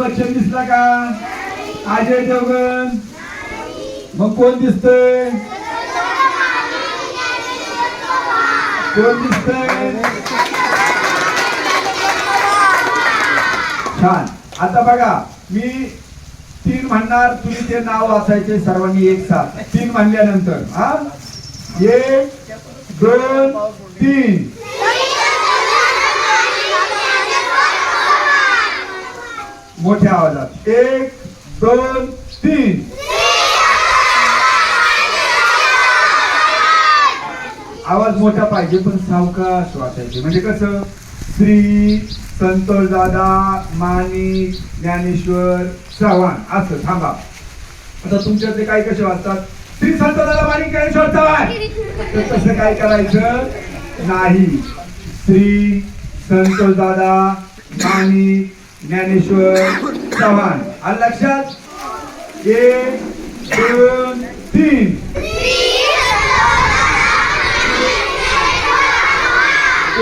बच्चन दिसला का? अजय देवगण. मग कोण दिसतय? कोण दिसतय? छान. आता बघा मी तीन म्हणणार तुम्ही ते नाव वाचायचे सर्वांनी एक साथ. तीन म्हणल्यानंतर हा? एक दोन तीन. मोठ्या आवाजात. एक दोन तीन. आवाज मोठा पाहिजे पण सावकाश वाचायचे म्हणजे कसं? श्री संतोष दादा मानी ज्ञानेश्वर चव्हाण. असं थांबा. आता तुमच्या ते काय कसे वाचतात? श्री संत दादा मानी ज्ञानेश्वर चव्हाण. तर तसं काय करायचं? नाही. श्री संतोष दादा मानी ज्ञानेश्वर चव्हाण. आलं लक्षात एक दोन तीन.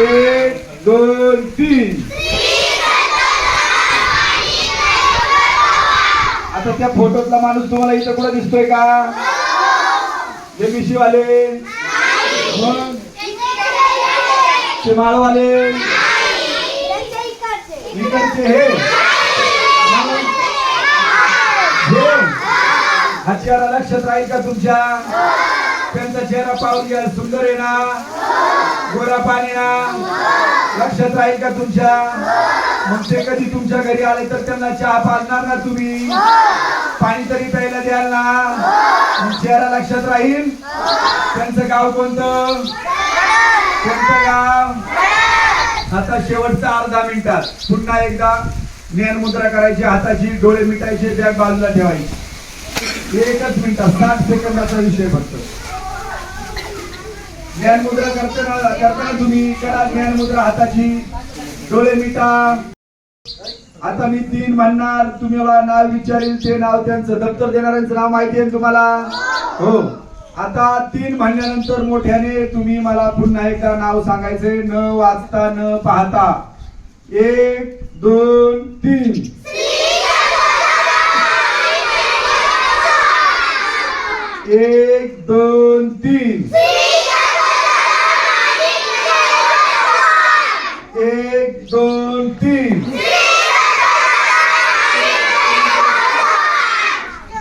एक दोन तीन. आता त्या फोटोतला माणूस तुम्हाला इथं कुठं दिसतोय का? हे मिशीवाले मग ते माळवाले इकडचे हे. हे. हा चेहरा लक्षात राहील का तुमच्या? त्यांचा चेहरा पाहून घ्या सुंदर आहे ना? गोरा पाणी ना? लक्षात राहील का तुमच्या? मग ते कधी तुमच्या घरी आले तर त्यांना चहा पाजणार ना तुम्ही? पाणी तरी प्यायला द्याल ना? मग चेहरा लक्षात राहील? त्यांचं गाव कोणतं? कोणतं गाव? आता शेवटचा अर्धा मिनिटात पुन्हा एकदा मुद्रा करायची हाताची डोळे मिटायचे बॅग बाजूला ठेवायची. एकच मिनिटात साठ सेकंदाचा विषय फक्त. ज्ञानमुद्रा करताना करताना तुम्ही करा ज्ञानमुद्रा हाताची डोळे मिटा. आता मी तीन म्हणणार तुम्ही मला नाव विचारील ते नाव त्यांचं दप्तर देणाऱ्यांचं नाव माहिती आहे तुम्हाला? हो. आता तीन म्हणल्यानंतर मोठ्याने तुम्ही मला पुन्हा एकदा नाव सांगायचे. न वाचता न पाहता. एक दोन तीन. एक दोन तीन.